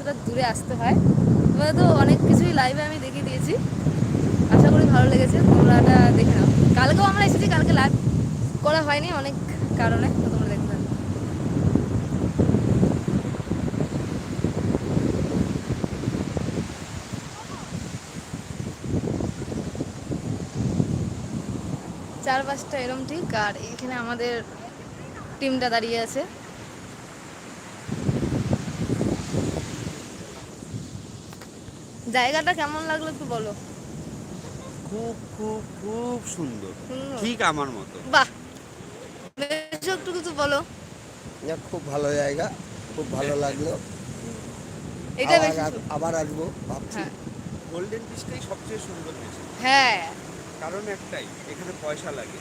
কিছুটা দূরে আসতে হয়। তবে তো অনেক কিছুই লাইভে আমি দেখিয়ে দিয়েছি। আশা করি ভালো লেগেছে তোমরা এটা দেখে নাও। কালকেও আমরা এসেছি, কালকে লাইভ করা হয়নি অনেক কারণে তোমরা দেখতে পারো। চার পাঁচটা এরম ঠিক, আর এখানে আমাদের টিমটা দাঁড়িয়ে আছে। জায়গাটা কেমন লাগল একটু বলো। খুব খুব খুব সুন্দর। ঠিক আমার মতো। বাহ। বেশ একটু কিছু বলো। যাক, খুব ভালো জায়গা খুব ভালো লাগল। এটা আবার আসব ভাবছি। হ্যাঁ। গোল্ডেন পিসটাই সবচেয়ে সুন্দর পিস হ্যাঁ। কারণ একটাই এখানে পয়সা লাগে।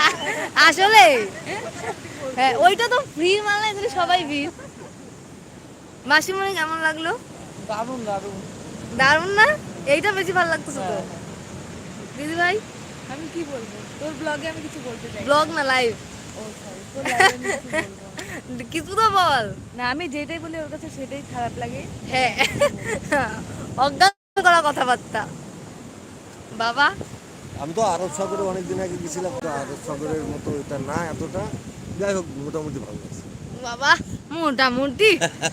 আসলে। হ্যাঁ ওইটা তো ফ্রি মানলে এখানে সবাই ভিড় মাসিমণি কেমন লাগল? দারুণ দারুণ। দারুণ না? এইটা বেশি ভালো লাগতেছে তো। হ্যাঁ। দিদি ভাই? আমি কি বলব? তোর ব্লগে আমি কিছু বলতে চাই। ব্লগ না লাইভ কিছু না। কিছু তো বল। না আমি যেটাই বলি ওর কাছে সেটাই খারাপ লাগে। হ্যাঁ। অজ্ঞান করা কথাবার্তা। বাবা? আমি তো আরব সাগরে অনেকদিন আগে গেছিলাম তো আরব সাগরের মতো এটা না এতটা। যাই হোক মোটামুটি ভালো লাগছে বাবা মোটামুটি।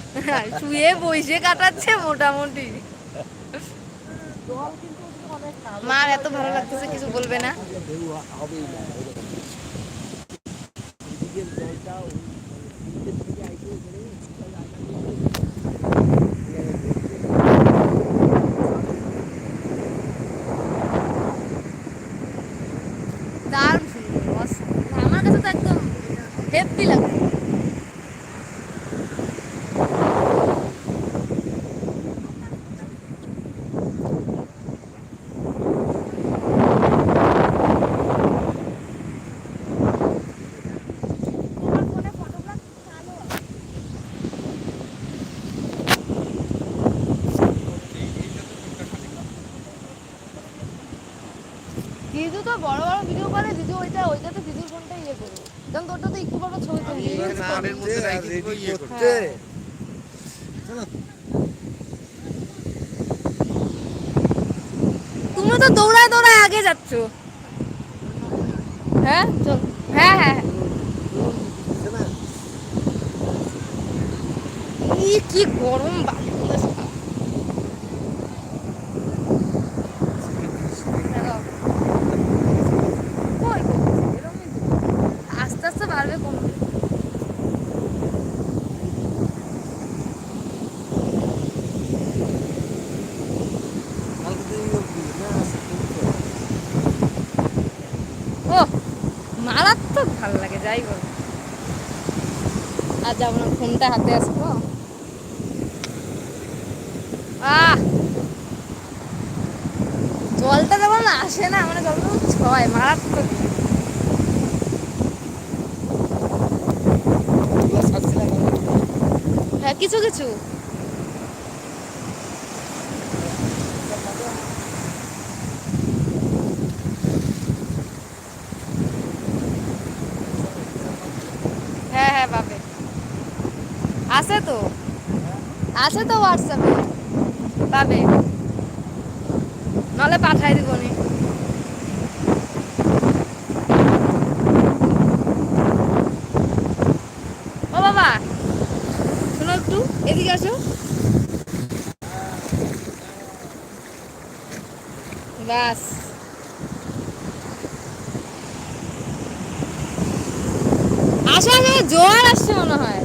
শুয়ে বসে কাটাচ্ছে মোটামুটি। মার এত ভালো লাগতেছে কিছু বলবে না। দারুণ আমার কাছে তো একদম হেভি লাগে। দিদু তো বড় বড় ভিডিও করে দিদু ওইটা ওইটাতে দিদুর ফোনটা ইয়ে করবে কারণ তোরটা তো একটু বড় ছবি তুলি। দিব, ready ইয়ে করতে। তুমি তো দৌড়ায় দৌড়ায় আগে যাচ্ছ। হ্যাঁ চল। হ্যাঁ হ্যাঁ হ্যাঁ। কি গরম বাড়ি আস্তে আস্তে বাড়বে কমবে কালকে তো এই অবধি, না, আজকে কিন্তু ও ভালো লাগে যাই বল আর যাব না ফোনটা হাতে আসব আহ! জলটা যখন আসে না মানে যখন ছয় মারাত্মক। ছাড়ছিলাম আমি। হ্যাঁ কিছু কিছু হ্যাঁ হ্যাঁ পাবে আছে তো আছে তো হোয়াটসঅ্যাপে পাবে। নাহলে পাঠাই দিব নি ও বাবা, শোনো একটু, এদিকে আসো। বাস। আসলে জোয়ার আসছে মনে হয়।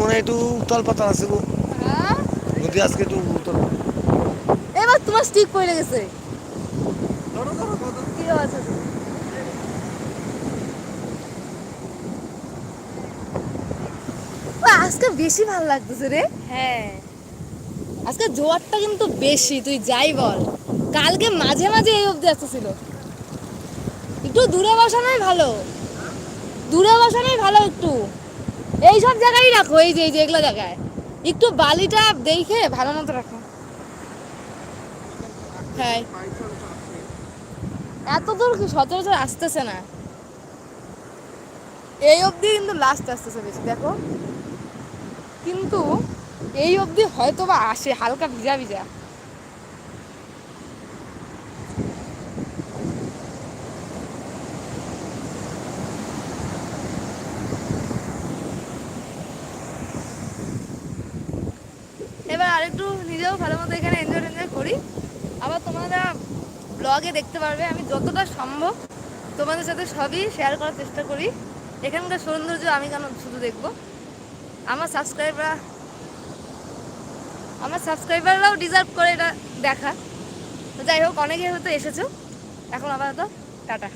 মনে হয় একটু উত্তাল পাতাল আছে গো। হ্যাঁ? নদী আজকে একটু উত্তাল এবার তোমার স্টিক পড়ে গেছে। কি আছে ও, আজকে বেশি ভালো লাগতেছে রে। হ্যাঁ। আজকে জোয়ারটা কিন্তু বেশি তুই যাই বল। কালকে মাঝে মাঝে এই অবধি আসতেছিল। একটু দূরে বসানোই ভালো। দূরে বসানোই ভালো একটু। এই সব জায়গায় রাখো, এই যে এই যে, এগুলো জায়গায়। একটু বালিটা দেখে ভালো মতো রাখো। হ্যাঁ। এত দূর সচরাচর আসতেছে না? এই অবধি কিন্তু লাস্ট আসতেছে বেশি, দেখো। কিন্তু এই অবধি হয়তো বা আসে, হালকা ভিজা ভিজা। এবার আরেকটু নিজেও ভালো মতো এখানে এনজয় এনজয় করি। আবার তোমরা ব্লগে দেখতে পারবে, আমি যতটা সম্ভব তোমাদের সাথে সবই শেয়ার করার চেষ্টা করি। এখানকার সৌন্দর্য আমি কেন শুধু দেখব? আমার সাবস্ক্রাইবার আমার সাবস্ক্রাইবাররাও ডিজার্ভ করে এটা দেখা। যাই হোক অনেকে হয়তো এসেছ। এখন আপাতত টাটা।